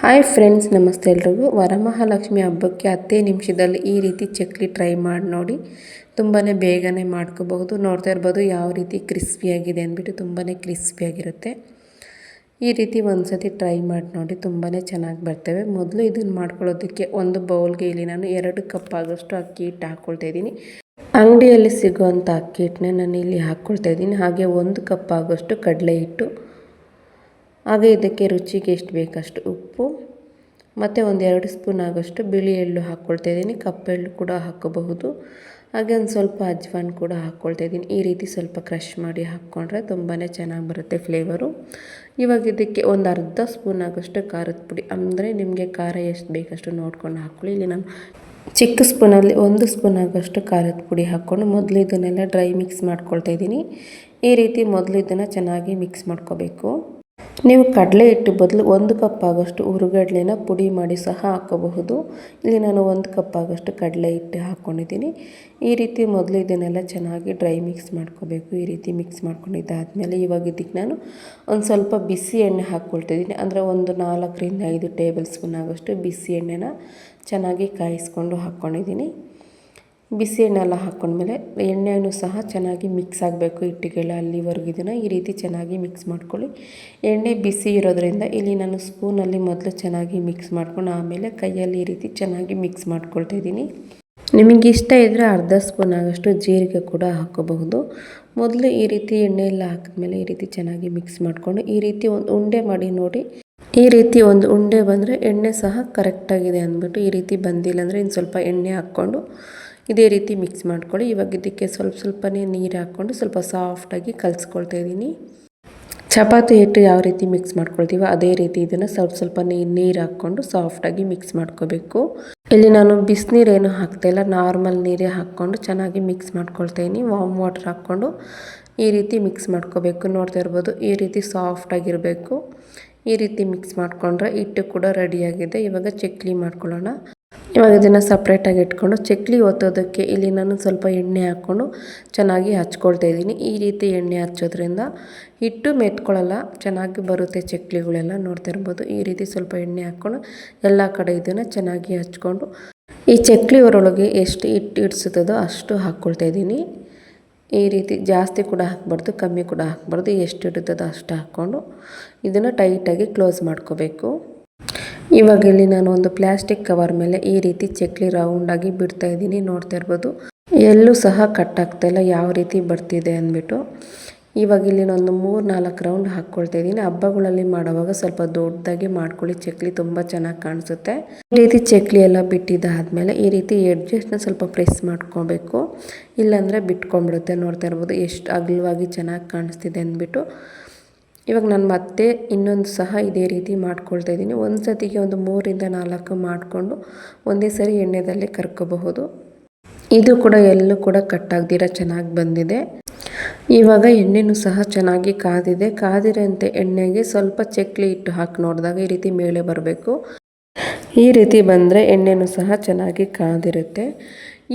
Hi friends ನಮಸ್ತೆ ಎಲ್ರಿಗೂ. ವರಮಹಾಲಕ್ಷ್ಮಿ ಹಬ್ಬಕ್ಕೆ ಹತ್ತೇ ನಿಮಿಷದಲ್ಲಿ ಈ ರೀತಿ ಚಕ್ಲಿ ಟ್ರೈ ಮಾಡಿ ನೋಡಿ. ತುಂಬಾ ಬೇಗನೆ ಮಾಡ್ಕೋಬಹುದು. ನೋಡ್ತಾ ಇರ್ಬೋದು ಯಾವ ರೀತಿ ಕ್ರಿಸ್ಪಿಯಾಗಿದೆ ಅಂದ್ಬಿಟ್ಟು ತುಂಬಾ ಕ್ರಿಸ್ಪಿಯಾಗಿರುತ್ತೆ ಈ ರೀತಿ ಒಂದು ಸತಿ ಟ್ರೈ ಮಾಡಿ ನೋಡಿ. ತುಂಬಾ ಚೆನ್ನಾಗಿ ಬರ್ತವೆ. ಮೊದಲು ಇದನ್ನು ಮಾಡ್ಕೊಳ್ಳೋದಕ್ಕೆ ಒಂದು ಬೌಲ್ಗೆ ಇಲ್ಲಿ ನಾನು ಎರಡು ಕಪ್ ಆಗೋಷ್ಟು ಅಕ್ಕಿ ಹಿಟ್ಟು ಹಾಕ್ಕೊಳ್ತಾ ಇದ್ದೀನಿ. ಅಂಗಡಿಯಲ್ಲಿ ಸಿಗುವಂಥ ಅಕ್ಕಿ ಹಿಟ್ಟನ್ನ ನಾನು ಇಲ್ಲಿ ಹಾಕ್ಕೊಳ್ತಾ ಇದ್ದೀನಿ. ಹಾಗೆ ಒಂದು ಕಪ್ ಆಗೋಷ್ಟು ಕಡಲೆ ಹಿಟ್ಟು. ಹಾಗೆ ಇದಕ್ಕೆ ರುಚಿಗೆ ಎಷ್ಟು ಬೇಕಷ್ಟು ಉಪ್ಪು, ಮತ್ತು ಒಂದೆರಡು ಸ್ಪೂನ್ ಆಗೋಷ್ಟು ಬಿಳಿ ಎಳ್ಳು ಹಾಕ್ಕೊಳ್ತಾ ಇದ್ದೀನಿ. ಕಪ್ಪೆಳ್ಳು ಕೂಡ ಹಾಕಬಹುದು. ಹಾಗೆ ಒಂದು ಸ್ವಲ್ಪ ಅಜ್ವಾನ್ ಕೂಡ ಹಾಕ್ಕೊಳ್ತಾ ಇದ್ದೀನಿ. ಈ ರೀತಿ ಸ್ವಲ್ಪ ಕ್ರಷ್ ಮಾಡಿ ಹಾಕ್ಕೊಂಡ್ರೆ ತುಂಬಾ ಚೆನ್ನಾಗಿ ಬರುತ್ತೆ ಫ್ಲೇವರು ಇವಾಗ ಇದಕ್ಕೆ ಒಂದು ಅರ್ಧ ಸ್ಪೂನ್ ಆಗೋಷ್ಟು ಖಾರದ ಪುಡಿ. ಅಂದರೆ ನಿಮಗೆ ಖಾರ ಎಷ್ಟು ಬೇಕಷ್ಟು ನೋಡ್ಕೊಂಡು ಹಾಕ್ಕೊಳ್ಳಿ. ಇಲ್ಲಿ ನಾನು ಚಿಕ್ಕ ಸ್ಪೂನಲ್ಲಿ ಒಂದು ಸ್ಪೂನ್ ಆಗೋಷ್ಟು ಖಾರದ ಪುಡಿ ಹಾಕ್ಕೊಂಡು ಮೊದಲು ಇದನ್ನೆಲ್ಲ ಡ್ರೈ ಮಿಕ್ಸ್ ಮಾಡ್ಕೊಳ್ತಾ ಇದ್ದೀನಿ. ಈ ರೀತಿ ಮೊದಲು ಇದನ್ನು ಚೆನ್ನಾಗಿ ಮಿಕ್ಸ್ ಮಾಡ್ಕೋಬೇಕು. ನೀವು ಕಡಲೆ ಹಿಟ್ಟು ಬದಲು ಒಂದು ಕಪ್ ಆಗೋಷ್ಟು ಹುರುಗಡ್ಲೆನ ಪುಡಿ ಮಾಡಿ ಸಹ ಹಾಕೋಬಹುದು. ಇಲ್ಲಿ ನಾನು ಒಂದು ಕಪ್ ಆಗೋಷ್ಟು ಕಡಲೆ ಹಿಟ್ಟು ಹಾಕ್ಕೊಂಡಿದ್ದೀನಿ ಈ ರೀತಿ ಮೊದಲು ಇದನ್ನೆಲ್ಲ ಚೆನ್ನಾಗಿ ಡ್ರೈ ಮಿಕ್ಸ್ ಮಾಡ್ಕೋಬೇಕು. ಈ ರೀತಿ ಮಿಕ್ಸ್ ಮಾಡ್ಕೊಂಡಿದ್ದಾದಮೇಲೆ ಇವಾಗ ಇದಕ್ಕೆ ನಾನು ಒಂದು ಸ್ವಲ್ಪ ಬಿಸಿ ಎಣ್ಣೆ ಹಾಕ್ಕೊಳ್ತಿದ್ದೀನಿ. ಅಂದರೆ ಒಂದು ನಾಲ್ಕರಿಂದ ಐದು ಟೇಬಲ್ ಸ್ಪೂನ್ ಆಗೋಷ್ಟು ಬಿಸಿ ಎಣ್ಣೆನ ಚೆನ್ನಾಗಿ ಕಾಯಿಸ್ಕೊಂಡು ಹಾಕ್ಕೊಂಡಿದ್ದೀನಿ. ಬಿಸಿ ಎಣ್ಣೆ ಎಲ್ಲ ಹಾಕ್ಕೊಂಡ್ಮೇಲೆ ಎಣ್ಣೆನೂ ಸಹ ಚೆನ್ನಾಗಿ ಮಿಕ್ಸ್ ಆಗಬೇಕು ಹಿಟ್ಟಿಗೆಲ್ಲ ಅಲ್ಲಿವರೆಗೂ ಇದನ್ನು. ಈ ರೀತಿ ಚೆನ್ನಾಗಿ ಮಿಕ್ಸ್ ಮಾಡ್ಕೊಳ್ಳಿ. ಎಣ್ಣೆ ಬಿಸಿ ಇರೋದ್ರಿಂದ ಇಲ್ಲಿ ನಾನು ಸ್ಪೂನಲ್ಲಿ ಮೊದಲು ಚೆನ್ನಾಗಿ ಮಿಕ್ಸ್ ಮಾಡ್ಕೊಂಡು ಆಮೇಲೆ ಕೈಯಲ್ಲಿ ಈ ರೀತಿ ಚೆನ್ನಾಗಿ ಮಿಕ್ಸ್ ಮಾಡ್ಕೊಳ್ತಾ ಇದ್ದೀನಿ. ನಿಮಗೆ ಇಷ್ಟ ಇದ್ದರೆ ಅರ್ಧ ಸ್ಪೂನ್ ಆಗೋಷ್ಟು ಜೀರಿಗೆ ಕೂಡ ಹಾಕೋಬಹುದು ಮೊದಲು ಈ ರೀತಿ ಎಣ್ಣೆ ಎಲ್ಲ ಹಾಕಿದ್ಮೇಲೆ ಈ ರೀತಿ ಚೆನ್ನಾಗಿ ಮಿಕ್ಸ್ ಮಾಡಿಕೊಂಡು ಈ ರೀತಿ ಒಂದು ಉಂಡೆ ಮಾಡಿ ನೋಡಿ. ಈ ರೀತಿ ಒಂದು ಉಂಡೆ ಬಂದರೆ ಎಣ್ಣೆ ಸಹ ಕರೆಕ್ಟಾಗಿದೆ ಅಂದ್ಬಿಟ್ಟು ಈ ರೀತಿ ಬಂದಿಲ್ಲ ಅಂದರೆ ಇನ್ನು ಸ್ವಲ್ಪ ಎಣ್ಣೆ ಹಾಕ್ಕೊಂಡು ಇದೇ ರೀತಿ ಮಿಕ್ಸ್ ಮಾಡ್ಕೊಳ್ಳಿ. ಇವಾಗ ಇದಕ್ಕೆ ಸ್ವಲ್ಪ ಸ್ವಲ್ಪನೇ ನೀರು ಹಾಕ್ಕೊಂಡು ಸ್ವಲ್ಪ ಸಾಫ್ಟಾಗಿ ಕಲಿಸ್ಕೊಳ್ತಾ ಇದ್ದೀನಿ. ಚಪಾತಿ ಹಿಟ್ಟು ಯಾವ ರೀತಿ ಮಿಕ್ಸ್ ಮಾಡ್ಕೊಳ್ತೀವೋ ಅದೇ ರೀತಿ ಇದನ್ನು ಸ್ವಲ್ಪ ಸ್ವಲ್ಪ ನೀರು ಹಾಕ್ಕೊಂಡು ಸಾಫ್ಟಾಗಿ ಮಿಕ್ಸ್ ಮಾಡ್ಕೋಬೇಕು. ಇಲ್ಲಿ ನಾನು ಬಿಸಿನೀರೇನು ಹಾಕ್ತಾಯಿಲ್ಲ ನಾರ್ಮಲ್ ನೀರೇ ಹಾಕ್ಕೊಂಡು ಚೆನ್ನಾಗಿ ಮಿಕ್ಸ್ ಮಾಡ್ಕೊಳ್ತಾಯಿನಿ ವಾಮ್ ವಾಟರ್ ಹಾಕ್ಕೊಂಡು ಈ ರೀತಿ ಮಿಕ್ಸ್ ಮಾಡ್ಕೋಬೇಕು. ನೋಡ್ತಾ ಇರ್ಬೋದು, ಈ ರೀತಿ ಸಾಫ್ಟಾಗಿರಬೇಕು ಈ ರೀತಿ ಮಿಕ್ಸ್ ಮಾಡಿಕೊಂಡ್ರೆ ಹಿಟ್ಟು ಕೂಡ ರೆಡಿಯಾಗಿದೆ ಇವಾಗ ಚಕ್ಲಿ ಮಾಡ್ಕೊಳ್ಳೋಣ. ಇವಾಗ ಇದನ್ನು ಸಪ್ರೇಟಾಗಿ ಇಟ್ಕೊಂಡು ಚಕ್ಲಿ ಒತ್ತೋದಕ್ಕೆ ಇಲ್ಲಿ ನಾನು ಸ್ವಲ್ಪ ಎಣ್ಣೆ ಹಾಕ್ಕೊಂಡು ಚೆನ್ನಾಗಿ ಹಚ್ಕೊಳ್ತಾ ಇದ್ದೀನಿ. ಈ ರೀತಿ ಎಣ್ಣೆ ಹಚ್ಚೋದ್ರಿಂದ ಹಿಟ್ಟು ಮೆತ್ಕೊಳ್ಳಲ್ಲ, ಚೆನ್ನಾಗಿ ಬರುತ್ತೆ ಚಕ್ಲಿಗಳೆಲ್ಲ ನೋಡ್ತಾ ಇರ್ಬೋದು. ಈ ರೀತಿ ಸ್ವಲ್ಪ ಎಣ್ಣೆ ಹಾಕ್ಕೊಂಡು ಎಲ್ಲ ಕಡೆ ಇದನ್ನು ಚೆನ್ನಾಗಿ ಹಚ್ಕೊಂಡು ಈ ಚಕ್ಲಿ ಹೊರೊಳಗೆ ಎಷ್ಟು ಹಿಟ್ಟು ಇಡ್ಸುತ್ತದೋ ಅಷ್ಟು ಹಾಕ್ಕೊಳ್ತಾ ಇದ್ದೀನಿ. ಈ ರೀತಿ ಜಾಸ್ತಿ ಕೂಡ ಹಾಕ್ಬಾರ್ದು, ಕಮ್ಮಿ ಕೂಡ ಹಾಕ್ಬಾರ್ದು. ಎಷ್ಟು ಇಡುತ್ತದೋ ಅಷ್ಟು ಹಾಕ್ಕೊಂಡು ಇದನ್ನು ಟೈಟಾಗಿ ಕ್ಲೋಸ್ ಮಾಡ್ಕೋಬೇಕು. ಇವಾಗ ಇಲ್ಲಿ ನಾನು ಒಂದು ಪ್ಲಾಸ್ಟಿಕ್ ಕವರ್ ಮೇಲೆ ಈ ರೀತಿ ಚಕ್ಲಿ ರೌಂಡಾಗಿ ಬಿಡ್ತಾ ಇದ್ದೀನಿ, ನೋಡ್ತಾ ಇರ್ಬೋದು. ಎಲ್ಲೂ ಸಹ ಕಟ್ ಇಲ್ಲ, ಯಾವ ರೀತಿ ಬರ್ತಿದೆ ಅಂದ್ಬಿಟ್ಟು. ಇವಾಗ ಇಲ್ಲಿ ಒಂದು ಮೂರು ನಾಲ್ಕು ರೌಂಡ್ ಹಾಕ್ಕೊಳ್ತಾ ಇದ್ದೀನಿ. ಹಬ್ಬಗಳಲ್ಲಿ ಮಾಡುವಾಗ ಸ್ವಲ್ಪ ದೊಡ್ಡದಾಗಿ ಮಾಡ್ಕೊಳ್ಳಿ, ಚಕ್ಲಿ ತುಂಬ ಚೆನ್ನಾಗಿ ಕಾಣಿಸುತ್ತೆ. ಈ ರೀತಿ ಚಕ್ಲಿ ಎಲ್ಲ ಬಿಟ್ಟಿದ್ದಾದಮೇಲೆ ಈ ರೀತಿ ಎಡ್ಜಸ್ಟ್ನ ಸ್ವಲ್ಪ ಪ್ರೆಸ್ ಮಾಡ್ಕೋಬೇಕು. ಇಲ್ಲಾಂದರೆ ಬಿಟ್ಕೊಂಡ್ಬಿಡುತ್ತೆ, ನೋಡ್ತಾ ಇರ್ಬೋದು. ಎಷ್ಟು ಅಗಲವಾಗಿ ಚೆನ್ನಾಗಿ ಕಾಣಿಸ್ತಿದೆ ಅಂದ್ಬಿಟ್ಟು. ಇವಾಗ ನಾನು ಮತ್ತೆ ಇನ್ನೊಂದು ಸಹ ಇದೇ ರೀತಿ ಮಾಡ್ಕೊಳ್ತಾ ಇದ್ದೀನಿ. ಒಂದು ಸತಿಗೆ ಒಂದು ಮೂರಿಂದ ನಾಲ್ಕು ಮಾಡಿಕೊಂಡು ಒಂದೇ ಸರಿ ಎಣ್ಣೆದಲ್ಲಿ ಕರ್ಕೋಬಹುದು. ಇದು ಕೂಡ ಎಲ್ಲೂ ಕೂಡ ಕಟ್ಟಾಗ್ದಿರ ಚೆನ್ನಾಗಿ ಬಂದಿದೆ. ಇವಾಗ ಎಣ್ಣೆನೂ ಸಹ ಚೆನ್ನಾಗಿ ಕಾದಿದೆ. ಕಾದಿರೋಂಥ ಎಣ್ಣೆಗೆ ಸ್ವಲ್ಪ ಚಕ್ಲಿ ಇಟ್ಟು ಹಾಕಿ ನೋಡಿದಾಗ ಈ ರೀತಿ ಮೇಲೆ ಬರಬೇಕು. ಈ ರೀತಿ ಬಂದರೆ ಎಣ್ಣೆನೂ ಸಹ ಚೆನ್ನಾಗಿ ಕಾದಿರುತ್ತೆ.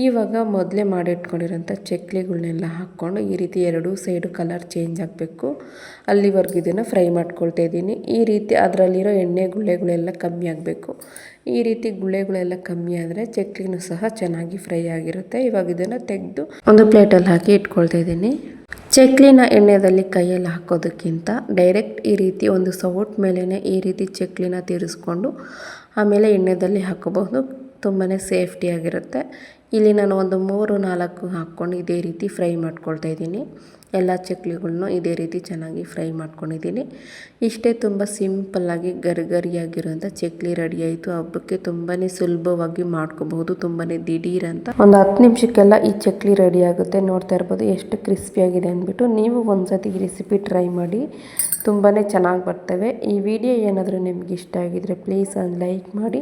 ಇವಾಗ ಮೊದಲೇ ಮಾಡಿಟ್ಕೊಂಡಿರೋಂಥ ಚಕ್ಲಿಗಳನ್ನೆಲ್ಲ ಹಾಕ್ಕೊಂಡು ಈ ರೀತಿ ಎರಡೂ ಸೈಡು ಕಲರ್ ಚೇಂಜ್ ಆಗಬೇಕು. ಅಲ್ಲಿವರೆಗೂ ಇದನ್ನು ಫ್ರೈ ಮಾಡ್ಕೊಳ್ತಾ ಇದ್ದೀನಿ. ಈ ರೀತಿ ಅದರಲ್ಲಿರೋ ಎಣ್ಣೆ ಗುಳ್ಳೆಗಳೆಲ್ಲ ಕಮ್ಮಿ ಆಗಬೇಕು. ಈ ರೀತಿ ಗುಳ್ಳೆಗಳೆಲ್ಲ ಕಮ್ಮಿ ಆದರೆ ಚಕ್ಲಿನೂ ಸಹ ಚೆನ್ನಾಗಿ ಫ್ರೈ ಆಗಿರುತ್ತೆ. ಇವಾಗ ಇದನ್ನು ತೆಗೆದು ಒಂದು ಪ್ಲೇಟಲ್ಲಿ ಹಾಕಿ ಇಟ್ಕೊಳ್ತಾ ಇದ್ದೀನಿ. ಚಕ್ಲಿನ ಎಣ್ಣೆಯಲ್ಲಿ ಕೈಯಲ್ಲಿ ಹಾಕೋದಕ್ಕಿಂತ ಡೈರೆಕ್ಟ್ ಈ ರೀತಿ ಒಂದು ಸೌಟ್ ಮೇಲೇ ಈ ರೀತಿ ಚಕ್ಲಿನ ತೀರಿಸ್ಕೊಂಡು ಆಮೇಲೆ ಎಣ್ಣೆದಲ್ಲಿ ಹಾಕೋಬಹುದು. ತುಂಬಾ ಸೇಫ್ಟಿಯಾಗಿರುತ್ತೆ ಇಲ್ಲಿ ನಾನು ಒಂದು ಮೂರು, ನಾಲ್ಕು ಹಾಕ್ಕೊಂಡು ಇದೇ ರೀತಿ ಫ್ರೈ ಮಾಡ್ಕೊಳ್ತಾ ಇದ್ದೀನಿ. ಎಲ್ಲ ಚಕ್ಲಿಗಳನ್ನು ಇದೇ ರೀತಿ ಚೆನ್ನಾಗಿ ಫ್ರೈ ಮಾಡ್ಕೊಂಡಿದ್ದೀನಿ. ಇಷ್ಟೇ ತುಂಬ ಸಿಂಪಲ್ಲಾಗಿ ಗರಿಗರಿಯಾಗಿರೋಂಥ ಚಕ್ಲಿ ರೆಡಿ ಆಯಿತು. ಹಬ್ಬಕ್ಕೆ ತುಂಬಾ ಸುಲಭವಾಗಿ ಮಾಡ್ಕೋಬಹುದು ತುಂಬಾ ದಿಢೀರ್ ಅಂತ. ಒಂದು ಹತ್ತು ನಿಮಿಷಕ್ಕೆಲ್ಲ ಈ ಚಕ್ಲಿ ರೆಡಿ ಆಗುತ್ತೆ. ನೋಡ್ತಾ ಇರ್ಬೋದು ಎಷ್ಟು ಕ್ರಿಸ್ಪಿಯಾಗಿದೆ ಅಂದ್ಬಿಟ್ಟು ನೀವು ಒಂದ್ಸತಿ ಈ ರೆಸಿಪಿ ಟ್ರೈ ಮಾಡಿ. ತುಂಬಾ ಚೆನ್ನಾಗಿ ಬರ್ತವೆ. ಈ ವಿಡಿಯೋ ಏನಾದರೂ ನಿಮ್ಗೆ ಇಷ್ಟ ಆಗಿದ್ದರೆ ಪ್ಲೀಸ್ ಒಂದು ಲೈಕ್ ಮಾಡಿ.